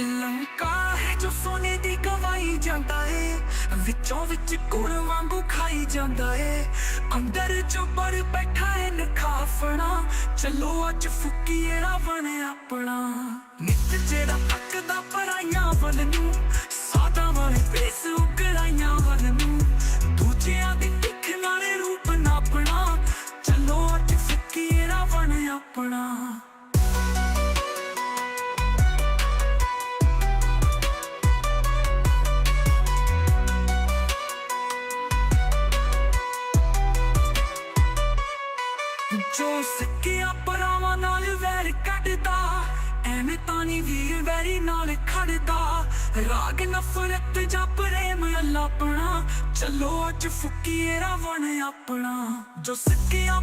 ਲੰਕਾ ਹੈ ਜੋ ਸੋਨੇ ਦੀ ਗਵਾਈ ਜਾਂਦਾ ਏ। ਵਿੱਚੋਂ ਵਿੱਚ ਗੁੜ ਵਾਂਗੂ ਖਾਈ ਜਾਂਦਾ ਏ। ਅੰਦਰ ਜੋ ਬੜ ਬੈਠਾ ਏ ਨਖਾਫਣਾ, ਚਲੋ ਅੱਜ ਫੁੱਕੀਏ ਰਾਵਣ ਆਪਣਾ। ਨਿੱਤ ਜਿਹੜਾ ਤੱਕਦਾ ਪਰਾਈਆਂ ਵੱਲ ਨੂੰ ਸਾਦਾ ਵਾਲੇ ਪੇਸ ਉਗਰਾਈਆਂ ਵੱਲ ਨੂੰ, ਦੂਜਿਆਂ ਦੀ ਟਿਕ ਨਾਲੇ ਰੂਪ ਨਾਪਣਾ, ਚਲੋ ਅੱਜ ਫੁੱਕੀਏ ਰਾਵਣ ਆਪਣਾ। ਜੋ ਸਿੱਕਿਆ ਪਰਾਵਾਂ ਨਾਲ ਵੈਰ ਕੱਢਦਾ। ਐਵੇਂ ਤਾਂ ਵੀਰ ਵੈਰੀ ਨਾਲ ਖੜਦਾ। ਰਾਗ, ਨਫ਼ਰਤ ਜਾਂ ਪ੍ਰੇਮ ਅਲਾਪਣਾ ਚਲੋ ਅੱਜ ਫੁੱਕੀਏ ਰਾਵਣ ਆਪਣਾ। ਜੋ ਸਿੱਕਿਆ